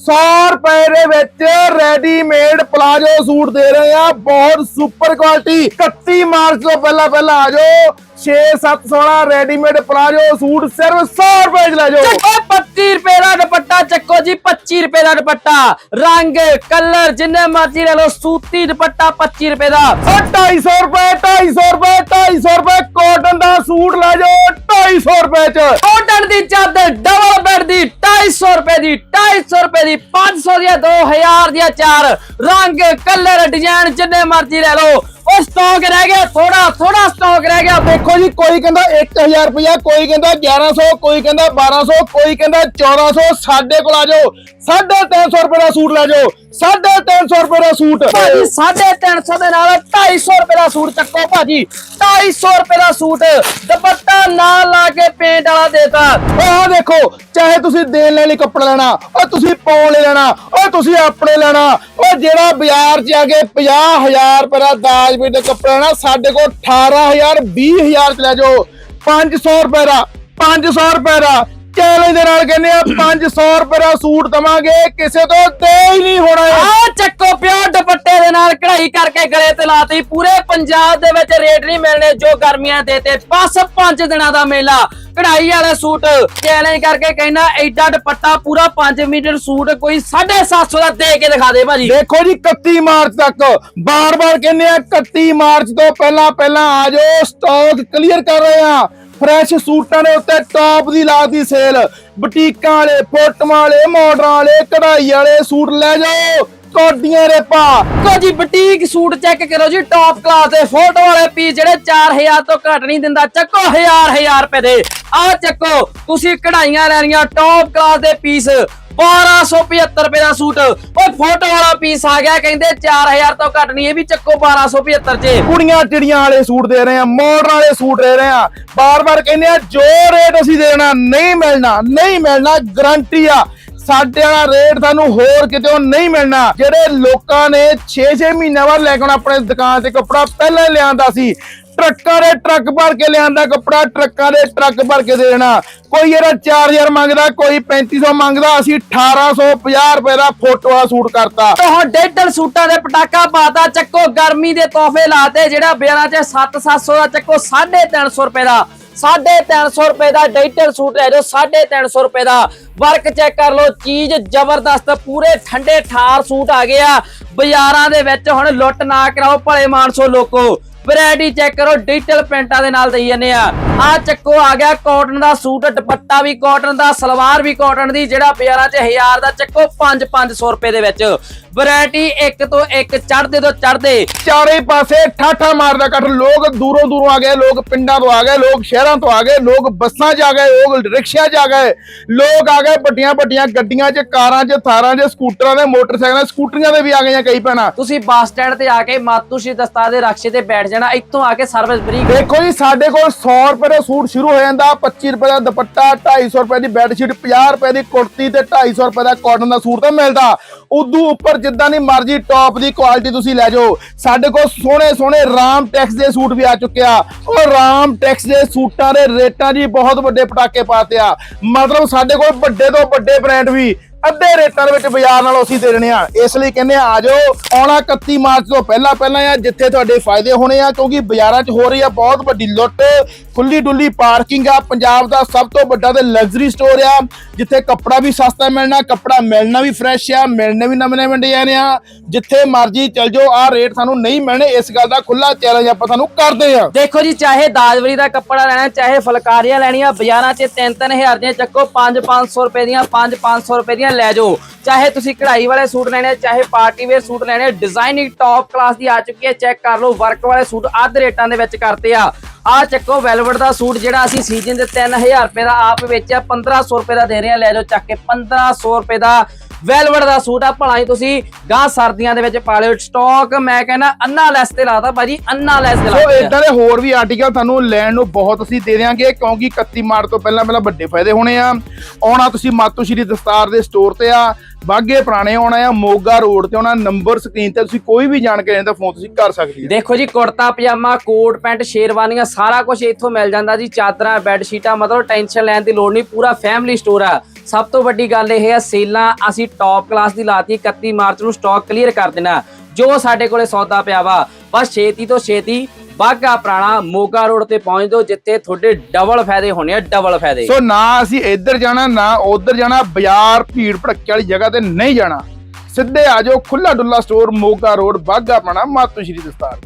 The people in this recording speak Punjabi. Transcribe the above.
100 ਰੁਪਏ ਦੇ ਵਿੱਚ ਰੈਡੀਮੇਡ ਪਲਾਜੋ ਸੂਟ ਦੇ ਰਹੇ ਆ ਬਹੁਤ ਸੁਪਰ ਕੁਆਲਿਟੀ 31 ਮਾਰਚ ਤੋਂ ਪਹਿਲਾਂ ਪਹਿਲਾਂ ਆ ਜਾਓ। 6 7 16 ਰੈਡੀਮੇਡ ਪਲਾਜੋ ਸੂਟ ਸਿਰਫ 100 ਰੁਪਏ 'ਚ ਲੈ ਜਾਓ। ਚੱਕੋ 25 ਰੁਪਏ ਦਾ ਦੁਪੱਟਾ ਚੱਕੋ ਜੀ 25 ਰੁਪਏ ਦਾ ਦੁਪੱਟਾ। ਰੰਗ ਕਲਰ ਜਿੰਨੇ ਮਰਜ਼ੀ ਲੈ ਲਓ ਸੂਤੀ ਦੁਪੱਟਾ 25 ਰੁਪਏ ਦਾ। ਉਹ 250 ਰੁਪਏ 250 ਰੁਪਏ 250 ਰੁਪਏ ਕਾਟਨ ਦਾ ਸੂਟ ਲੈ ਜਾਓ 250 ਰੁਪਏ 'ਚ। ਕਾਟਨ ਦੀ ਚਾਦਰ ਡਬਲ ਬੈੱਡ ਦੀ 250 ਰੁਪਏ ਦੀ 250 ਰੁਪਏ ਦੀ 500 ਦੀਆਂ 2000 ਦੀਆਂ ਚਾਰ ਰੰਗ ਕਲਰ ਡਿਜ਼ਾਈਨ ਜਿੰਨੇ ਮਰਜ਼ੀ ਲੈ ਲਓ। ਉਹ ਸਟਾਕ ਰਹਿ ਗਿਆ ਥੋੜਾ ਥੋੜਾ ਸਟਾਕ ਰਹਿ ਗਿਆ। ਦੇਖੋ ਜੀ ਕੋਈ ਕਹਿੰਦਾ 1000 ਰੁਪਇਆ ਕੋਈ ਕਹਿੰਦਾ 1100 ਕੋਈ ਕਹਿੰਦਾ 1200 ਕੋਈ ਕਹਿੰਦਾ 1400 ਸਾਡੇ ਕੋਲ ਆ ਜਾਓ। 350 ਰੁਪਏ ਦਾ ਸੂਟ ਲੈ ਜਾਓ। 350 ਰੁਪਏ ਦਾ ਸੂਟ। ਭਾਜੀ 350 ਦੇ ਨਾਲ 250 ਰੁਪਏ ਦਾ ਸੂਟ ਚੱਕੋ ਭਾਜੀ। 250 ਰੁਪਏ ਦਾ ਸੂਟ। ਦੁਪੱਟਾ ਨਾਲ ਲਾ ਕੇ ਪੇਂਟ ਵਾਲਾ ਦੇਤਾ। ਉਹ ਆਹ ਦੇਖੋ ਚਾਹੇ ਤੁਸੀਂ ਦੇਣ ਲੈਣ ਲਈ ਕੱਪੜਾ ਲੈਣਾ ਉਹ ਤੁਸੀਂ ਪਾਉਣ ਲਈ ਲੈਣਾ ਉਹ ਤੁਸੀਂ ਆਪਣੇ ਲੈਣਾ। ਉਹ ਜਿਹੜਾ ਬਾਜ਼ਾਰ 'ਚ ਆ ਕੇ 50000 ਰੁਪਏ ਦਾ ਦਾਜ ਵੀ ਦੇ ਕੱਪੜਾ ਲੈਣਾ ਸਾਡੇ ਕੋਲ 18000 20000 ਚ ਲੈ ਜਾਓ। 500 ਰੁਪਏ ਦਾ 500 ਰੁਪਏ ਦਾ। ਚੈਲੰਜ ਦੇ ਨਾਲ ਕਹਿੰਦੇ ਆ 500 ਰੁਪਏ ਦਾ ਸੂਟ ਦਵਾਂਗੇ, ਕਿਸੇ ਤੋਂ ਦੇ ਹੀ ਨਹੀਂ ਹੋਣਾ ਇਹ। ਆ ਚੱਕੋ ਪਿਓ ਦੁਪੱਟੇ ਦੇ ਕਰਕੇ ਗਲੇ ਤੇ ਲਾਤੀ। ਪੂਰੇ ਪੰਜਾਬ ਦੇ ਵਿੱਚ ਰੇਟ ਨਹੀਂ ਮਿਲਣੇ, ਜੋ ਗਰਮੀਆਂ ਦੇ ਤੇ। ਬਸ 5 ਦਿਨਾਂ ਦਾ ਮੇਲਾ। ਕਢਾਈ ਵਾਲੇ ਸੂਟ ਚੈਲੰਜ ਕਰਕੇ ਕਹਿੰਦਾ ਐਡਾ ਦੁਪੱਟਾ ਪੂਰਾ 5 ਮੀਟਰ ਸੂਟ, ਕੋਈ 750 ਦਾ ਦੇ ਕੇ ਦਿਖਾ ਦੇ ਭਾਜੀ। ਦੇਖੋ ਜੀ 31 ਮਾਰਚ ਤੱਕ। ਬਾਰ-ਬਾਰ ਕਹਿੰਦੇ ਆ 31 ਮਾਰਚ ਤੋਂ ਪਹਿਲਾਂ ਪਹਿਲਾਂ ਆ ਜਾਓ ਸਟਾਕ ਕਲੀਅਰ ਕਰ ਰਹੇ ਆ। ਫਰੈਸ਼ ਸੂਟਾਂ ਦੇ ਉੱਤੇ ਟੌਪ ਦੀ ਲਾਤੀ ਸੇਲ ਬੁਟੀਕਾਂ ਵਾਲੇ, ਫੋਟੋਆਂ ਵਾਲੇ ਮਾਡਰਾਂ ਵਾਲੇ, ਕਢਾਈ ਵਾਲੇ ਸੂਟ ਲੈ ਜਾਓ। ਕੋਡੀਆਂ ਰੇਪਾ ਕੋ ਜੀ ਬੁਟੀਕ ਸੂਟ ਚੈੱਕ ਕਰੋ ਜੀ ਟੌਪ ਕਲਾਸ ਦੇ ਫੋਟੋ ਵਾਲੇ ਪੀਸ ਜਿਹੜੇ 4000 ਤੋਂ ਘੱਟ ਨਹੀਂ ਦਿੰਦਾ, ਚੱਕੋ 1000 1000 ਰੁਪਏ ਦੇ। ਆ ਚੱਕੋ, ਤੁਸੀਂ ਕਢਾਈਆਂ ਲੈਣੀਆਂ ਟੌਪ ਕਲਾਸ ਦੇ ਪੀਸ 1275 ਰੁਪਏ ਦਾ ਸੂਟ। ਓਏ ਫੋਟੋ ਵਾਲਾ ਪੀਸ ਆ ਗਿਆ, ਕਹਿੰਦੇ 4000 ਤੋਂ ਘੱਟ ਨਹੀਂ, ਇਹ ਵੀ ਚੱਕੋ 1275 ਚ ਕੁੜੀਆਂ ਚਿੜੀਆਂ ਵਾਲੇ ਸੂਟ ਦੇ ਰਹੇ ਆ ਮਾਡਰਾਂ ਵਾਲੇ ਸੂਟ ਦੇ ਰਹੇ ਆ। ਬਾਰ-ਬਾਰ ਕਹਿੰਦੇ ਆ, ਜੋ ਰੇਟ ਅਸੀਂ ਦੇਣਾ, ਨਹੀਂ ਮਿਲਣਾ ਨਹੀਂ ਮਿਲਣਾ ਗਰੰਟੀ ਆ। ਸਾਡੇ ਵਾਲਾ ਰੇਟ ਤੁਹਾਨੂੰ ਹੋਰ ਕਿਤੇ ਨਹੀਂ ਮਿਲਣਾ। ਜਿਹੜੇ ਲੋਕਾਂ ਨੇ 6-6 ਮਹੀਨਿਆਂ ਬਾਅਦ ਲੈ ਕੇ ਆਉਣਾ ਆਪਣੇ ਦੁਕਾਨ ਤੇ ਕੱਪੜਾ, ਪਹਿਲਾਂ ਲਿਆਂਦਾ ਸੀ। ਟਰੱਕਾਂ ਦੇ ਟਰੱਕ ਭਰ ਕੇ ਲਿਆਂਦਾ ਕੱਪੜਾ, ਟਰੱਕਾਂ ਦੇ ਟਰੱਕ ਭਰ ਕੇ ਦੇਣਾ। ਕੋਈ ਇਹਦਾ 4000 ਮੰਗਦਾ, ਕੋਈ 3500 ਮੰਗਦਾ, ਅਸੀਂ 1850 ਰੁਪਏ ਦਾ ਫੋਟੋ ਆ ਸੂਟ ਕਰਤਾ। ਉਹ ਡੇਢਲ ਸੂਟਾਂ ਦੇ ਪਟਾਕਾ ਪਾਤਾ, ਚੱਕੋ ਗਰਮੀ ਦੇ ਤੋਹਫੇ ਲਾਤੇ, ਜਿਹੜਾ ਬਿਆਰਾਂ ਚ 7-700 ਦਾ ਚੱਕੋ 350 ਰੁਪਏ ਦਾ। 350 ਰੁਪਏ ਦਾ ਡੇਢਲ ਸੂਟ ਲੈ ਜਾਓ 350 ਰੁਪਏ ਦਾ। ਵਰਕ ਚੈੱਕ ਕਰ ਲਓ, ਚੀਜ਼ ਜ਼ਬਰਦਸਤ, ਪੂਰੇ ਠੰਡੇ ਠਾਰ ਸੂਟ ਆ ਗਏ ਆ। ਬਾਜ਼ਾਰਾਂ ਦੇ ਵਿੱਚ ਹੁਣ ਲੁੱਟ ਨਾ ਕਰਾਓ, ਭਲੇ ਮਾਨਸੋ ਲੋਕੋ। ਵੈਰਾਈਟੀ ਚੈੱਕ ਕਰੋ, ਡਿਜੀਟਲ ਪ੍ਰਿੰਟਾਂ ਦੇ ਨਾਲ ਦਈ ਜਾਂਦੇ ਆ। ਆ ਚੱਕੋ, ਆ ਗਿਆ ਕਾਟਨ ਦਾ ਸੂਟ, ਦੁਪੱਟਾ ਵੀ ਕਾਟਨ ਦਾ, ਸਲਵਾਰ ਵੀ ਕਾਟਨ ਦੀ, ਜਿਹੜਾ ਬਾਜ਼ਾਰਾਂ 'ਚ 1000 ਦਾ ਚੱਕੋ 5 500 ਰੁਪਏ ਦੇ ਵਿੱਚ। ਵੈਰਾਈਟੀ ਇੱਕ ਤੋਂ ਇੱਕ ਚੜਦੇ ਤੋਂ ਚੜਦੇ ਚਾਰੇ ਪਾਸੇ ਠਾਠਾ ਮਾਰਦਾ ਕੱਟ ਲੋਕ ਦੂਰੋਂ ਦੂਰੋਂ ਆ ਗਏ ਲੋਕ ਪਿੰਡਾਂ ਤੋਂ ਆ ਗਏ ਲੋਕ ਸ਼ਹਿਰਾਂ ਤੋਂ ਆ ਗਏ ਲੋਕ ਬੱਸਾਂ 'ਚ ਆ ਗਏ ਲੋਕ ਰਿਕਸ਼ਿਆਂ 'ਚ ਆ ਗਏ। ਲੋਕ ਆ ਗਏ ਵੱਡੀਆਂ ਵੱਡੀਆਂ ਗੱਡੀਆਂ 'ਚ ਕਾਰਾਂ 'ਚ ਥਾਰਾਂ 'ਚ ਸਕੂਟਰਾਂ ਦੇ ਮੋਟਰਸਾਈਕਲਾਂ ਸਕੂਟਰੀਆਂ ਦੇ ਵੀ ਆ ਗਈਆਂ ਕਈ ਭੈਣਾਂ। ਤੁਸੀਂ ਬੱਸ ਸਟੈਂਡ ਤੇ ਆ ਕੇ ਮਾਤੂਸ਼ੀ ਦਸਤਾ ਦੇ ਰਕਸ਼ੇ ਤੇ ਬੈਠ ਜਾਣਾ ਇੱਥੋਂ ਆ ਕੇ ਸਰਵਿਸ ਫ੍ਰੀ ਦੇਖੋ ਜੀ ਸਾਡੇ ਕੋਲ 100 ਰੁਪਏ ਦਾ ਸੂਟ ਸ਼ੁਰੂ ਹੋ ਜਾਂਦਾ 25 ਰੁਪਏ ਦਾ ਦੁਪੱਟਾ 250 ਰੁਪਏ ਦੀ ਬੈੱਡ ਸ਼ੀਟ 50 ਰੁਪਏ ਦੀ ਕੁੜਤੀ ਤੇ 250 ਰੁਪਏ ਦਾ ਕਾਟਨ ਦਾ ਸੂਟ ਤਾਂ ਮਿਲਦਾ। ਉਦੋਂ ਉੱਪਰ ਜਿੱਦਾਂ ਦੀ ਮਰਜ਼ੀ ਟੌਪ ਦੀ ਕੁਆਲਿਟੀ ਤੁਸੀਂ ਲੈ ਜਾਓ। ਸਾਡੇ ਕੋਲ ਸੋਹਣੇ ਸੋਹਣੇ ਰਾਮ ਟੈਕਸ ਦੇ ਸੂਟ ਵੀ ਆ ਚੁੱਕਿਆ ਉਹ ਰਾਮ ਟੈਕਸ ਦੇ ਸੂਟਾਂ ਦੇ ਰੇਟਾਂ ਜੀ ਬਹੁਤ ਵੱਡੇ ਪਟਾਕੇ ਪਾਤੇ ਆ। ਮਤਲਬ ਸਾਡੇ ਕੋਲ ਵੱਡੇ ਤੋਂ ਵੱਡੇ ਬ੍ਰਾਂਡ ਵੀ ਅੱਧੇ ਰੇਟਾਂ ਦੇ ਵਿੱਚ ਬਾਜ਼ਾਰ ਨਾਲੋਂ ਅਸੀਂ ਦੇ ਦੇਣੇ ਆ। ਇਸ ਲਈ ਕਹਿੰਦੇ ਆ ਜਾਓ। ਆਉਣਾ 31 ਮਾਰਚ ਤੋਂ ਪਹਿਲਾਂ ਪਹਿਲਾਂ ਆ, ਜਿੱਥੇ ਤੁਹਾਡੇ ਫਾਇਦੇ ਹੋਣੇ ਆ, ਕਿਉਂਕਿ ਬਾਜ਼ਾਰਾਂ 'ਚ ਹੋ ਰਹੀ ਆ ਬਹੁਤ ਵੱਡੀ ਲੁੱਟ। ਖੁੱਲੀ ਡੁੱਲੀ ਪਾਰਕਿੰਗ ਆ, ਪੰਜਾਬ ਦਾ ਸਭ ਤੋਂ ਵੱਡਾ ਤੇ ਲਗਜ਼ਰੀ ਸਟੋਰ ਆ, ਜਿੱਥੇ ਕੱਪੜਾ ਵੀ ਸਸਤਾ ਮਿਲਣਾ, ਕੱਪੜਾ ਮਿਲਣਾ ਵੀ ਫਰੈਸ਼ ਆ, ਮਿਲਣੇ ਵੀ ਨਵੇਂ ਨਵੇਂ ਡਿਜ਼ਾਈਨ ਆ। ਜਿੱਥੇ ਮਰਜ਼ੀ ਚਲ ਜਾਓ ਆ ਰੇਟ ਸਾਨੂੰ ਨਹੀਂ ਮਿਲਣੇ, ਇਸ ਗੱਲ ਦਾ ਖੁੱਲਾ ਚੈਲੰਜ ਆਪਾਂ ਤੁਹਾਨੂੰ ਕਰਦੇ ਆ। ਦੇਖੋ ਜੀ, ਚਾਹੇ ਦਾਜਵਰੀ ਦਾ ਕੱਪੜਾ ਲੈਣਾ, ਚਾਹੇ ਫੁਲਕਾਰੀਆਂ ਲੈਣੀਆਂ, ਬਾਜ਼ਾਰਾਂ 'ਚ 3-3000 ਦੀਆਂ ਚੱਕੋ 5-500 ਰੁਪਏ ਦੀਆਂ 5-500 ਰੁਪਏ ਦੀਆਂ ਲੈ ਜਾਓ। ਚਾਹੇ ਤੁਸੀਂ ਕਢਾਈ ਵਾਲੇ ਸੂਟ ਲੈਣੇ ਚਾਹੇ ਪਾਰਟੀ ਵੇਅਰ ਸੂਟ ਲੈਣੇ ਡਿਜ਼ਾਈਨਿੰਗ ਟੌਪ ਕਲਾਸ ਦੀ ਆ ਚੁੱਕੀ ਹੈ। ਚੈੱਕ ਕਰ ਲਓ ਵਰਕ ਵਾਲੇ ਸੂਟ ਅੱਧ ਰੇਟਾਂ ਦੇ ਵਿੱਚ ਕਰਤੇ ਆ। ਆ ਚੱਕੋ ਵੈਲਵਟ ਦਾ ਸੂਟ ਜਿਹੜਾ ਅਸੀਂ ਸੀਜ਼ਨ ਦੇ 3000 ਰੁਪਏ ਦਾ ਆਪ ਵੇਚਿਆ 1500 ਰੁਪਏ ਦਾ ਦੇ ਰਹੇ ਆ। ਲੈ ਜਾਓ ਚੱਕ ਕੇ 1500 ਰੁਪਏ ਦਾ ਵੈਲਵਟ ਦਾ ਸੂਟ ਆ ਭਲਾ ਹੀ ਤੁਸੀਂ ਗਾਂ ਸਰਦੀਆਂ ਦੇ ਵਿੱਚ ਪਾ ਲਿਓ ਸਟਾਕ ਮੈਂ ਕਹਿੰਦਾ ਅੰਨਾ ਲੈਸ ਤੇ ਲਾਤਾ ਭਾਜੀ ਅੰਨਾ ਲੈਸ ਤੇ ਸੋ ਲਾਤਾ ਇਦਾਂ ਦੇ ਹੋਰ ਵੀ ਆਰਟੀਕਲ ਤੁਹਾਨੂੰ ਲੈਣ ਨੂੰ ਬਹੁਤ ਅਸੀਂ ਦੇ ਦਿਆਂਗੇ ਕਿਉਂਕਿ 31 ਮਾਰਚ ਤੋਂ ਪਹਿਲਾਂ ਪਹਿਲਾਂ ਵੱਡੇ ਫਾਇਦੇ ਹੋਣੇ ਆ। ਆਉਣਾ ਤੁਸੀਂ ਮਾਤੂ ਸ਼੍ਰੀ ਦਸਤਾਰ ਦੇ ਸਟੋਰ ਤੇ ਆ ਬਾਗੇ ਪੁਰਾਣੇ ਆਉਣਾ ਆ ਮੋਗਾ ਰੋਡ ਤੇ ਆਉਣਾ ਨੰਬਰ ਸਕਰੀਨ ਤੇ ਤੁਸੀਂ ਕੋਈ ਵੀ ਜਾਣਕਾਰੀ ਦਾ ਫੋਨ ਤੁਸੀਂ ਕਰ ਸਕਦੇ ਹੋ। ਦੇਖੋ ਜੀ ਕੁੜਤਾ ਪਜਾਮਾ ਕੋਟ ਪੈਂਟ ਸ਼ੇਰਵਾਨੀਆਂ ਸਾਰਾ ਕੁਝ ਇੱਥੋਂ ਮਿਲ ਜਾਂਦਾ ਜੀ ਚਾਦਰਾਂ ਬੈੱਡ ਸ਼ੀਟਾਂ ਮਤਲਬ ਟੈਨਸ਼ਨ ਲੈਣ ਦੀ ਲੋੜ ਨਹੀਂ ਪੂਰਾ ਫੈਮਿਲੀ ਸਟੋਰ ਆ। ਸਭ ਤੋਂ ਵੱਡੀ ਗੱਲ ਇਹ ਹੈ, ਸੇਲਾਂ ਅਸੀਂ ਟੌਪ ਕਲਾਸ ਦੀ ਲਾਤੀ 31 ਮਾਰਚ ਨੂੰ ਸਟਾਕ ਕਲੀਅਰ ਕਰ ਦੇਣਾ, ਜੋ ਸਾਡੇ ਕੋਲੇ ਸੌਦਾ ਪਿਆ ਵਾ। ਬਸ ਛੇਤੀ ਤੋਂ ਛੇਤੀ ਬਾਗਾ ਪੁਰਾਣਾ ਮੋਗਾ ਰੋਡ ਤੇ ਪਹੁੰਚ ਦਿਓ ਜਿੱਥੇ ਤੁਹਾਡੇ ਡਬਲ ਫਾਇਦੇ ਹੋਣੇ ਆ ਡਬਲ ਫਾਇਦੇ। ਸੋ ਨਾ ਅਸੀਂ ਇੱਧਰ ਜਾਣਾ, ਨਾ ਉੱਧਰ ਜਾਣਾ, ਬਾਜ਼ਾਰ ਭੀੜ ਭੜੱਕੇ ਵਾਲੀ ਜਗ੍ਹਾ ਤੇ ਨਹੀਂ ਜਾਣਾ। ਸਿੱਧੇ ਆ ਜਾਓ, ਖੁੱਲਾ ਡੁੱਲਾ ਸਟੋਰ ਮੋਗਾ ਰੋਡ ਬਾਗਾ ਪਣਾ ਮਾਤੂ ਸ਼੍ਰੀ ਦਸਤਾਰ।